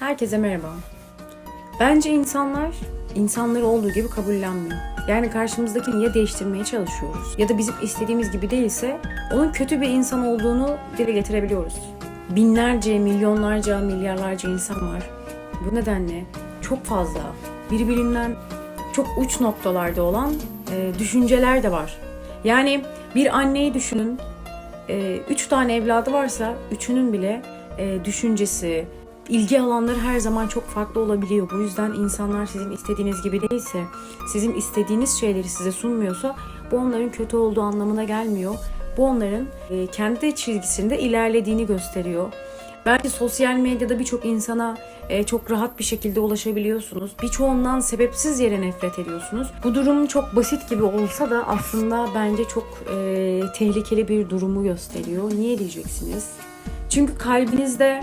Herkese merhaba. Bence insanlar insanları olduğu gibi kabullenmiyor. Yani karşımızdakini ya değiştirmeye çalışıyoruz ya da bizim istediğimiz gibi değilse onun kötü bir insan olduğunu dile getirebiliyoruz. Binlerce, milyonlarca, milyarlarca insan var. Bu nedenle çok fazla birbirinden çok uç noktalarda olan e, düşünceler de var. Yani bir anneyi düşünün, e, üç tane evladı varsa üçünün bile e, düşüncesi, ilgi alanları her zaman çok farklı olabiliyor. Bu yüzden insanlar sizin istediğiniz gibi değilse, sizin istediğiniz şeyleri size sunmuyorsa bu onların kötü olduğu anlamına gelmiyor. Bu onların e, kendi çizgisinde ilerlediğini gösteriyor. Belki sosyal medyada birçok insana e, çok rahat bir şekilde ulaşabiliyorsunuz. Birçoğundan sebepsiz yere nefret ediyorsunuz. Bu durum çok basit gibi olsa da aslında bence çok e, tehlikeli bir durumu gösteriyor. Niye diyeceksiniz? Çünkü kalbinizde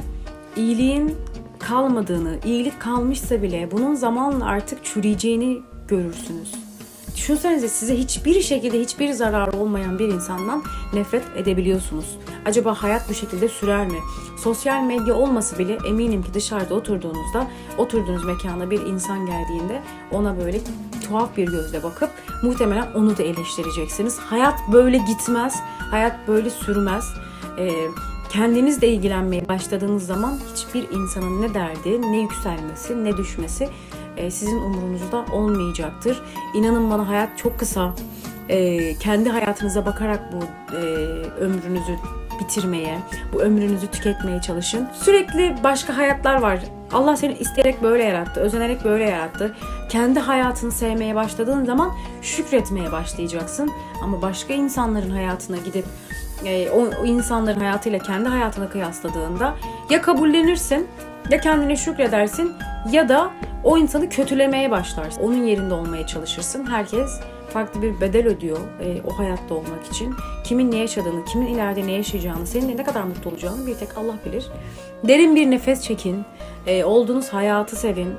iyiliğin kalmadığını, iyilik kalmışsa bile bunun zamanla artık çürüyeceğini görürsünüz. Düşünsenize size hiçbir şekilde hiçbir zararı olmayan bir insandan nefret edebiliyorsunuz. Acaba hayat bu şekilde sürer mi? Sosyal medya olması bile eminim ki dışarıda oturduğunuzda, oturduğunuz mekana bir insan geldiğinde ona böyle tuhaf bir gözle bakıp muhtemelen onu da eleştireceksiniz. Hayat böyle gitmez, hayat böyle sürmez. Ee, kendinizle ilgilenmeye başladığınız zaman hiçbir insanın ne derdi, ne yükselmesi, ne düşmesi e, sizin umurunuzda olmayacaktır. İnanın bana hayat çok kısa. E, kendi hayatınıza bakarak bu e, ömrünüzü bitirmeye, bu ömrünüzü tüketmeye çalışın. Sürekli başka hayatlar var. Allah seni isteyerek böyle yarattı, özenerek böyle yarattı. Kendi hayatını sevmeye başladığın zaman şükretmeye başlayacaksın. Ama başka insanların hayatına gidip e, o, o insanların hayatıyla kendi hayatına kıyasladığında ya kabullenirsin ya kendine şükredersin ya da o insanı kötülemeye başlarsın. Onun yerinde olmaya çalışırsın. Herkes farklı bir bedel ödüyor e, o hayatta olmak için. Kimin ne yaşadığını, kimin ileride ne yaşayacağını, seninle ne kadar mutlu olacağını bir tek Allah bilir. Derin bir nefes çekin. E, olduğunuz hayatı sevin.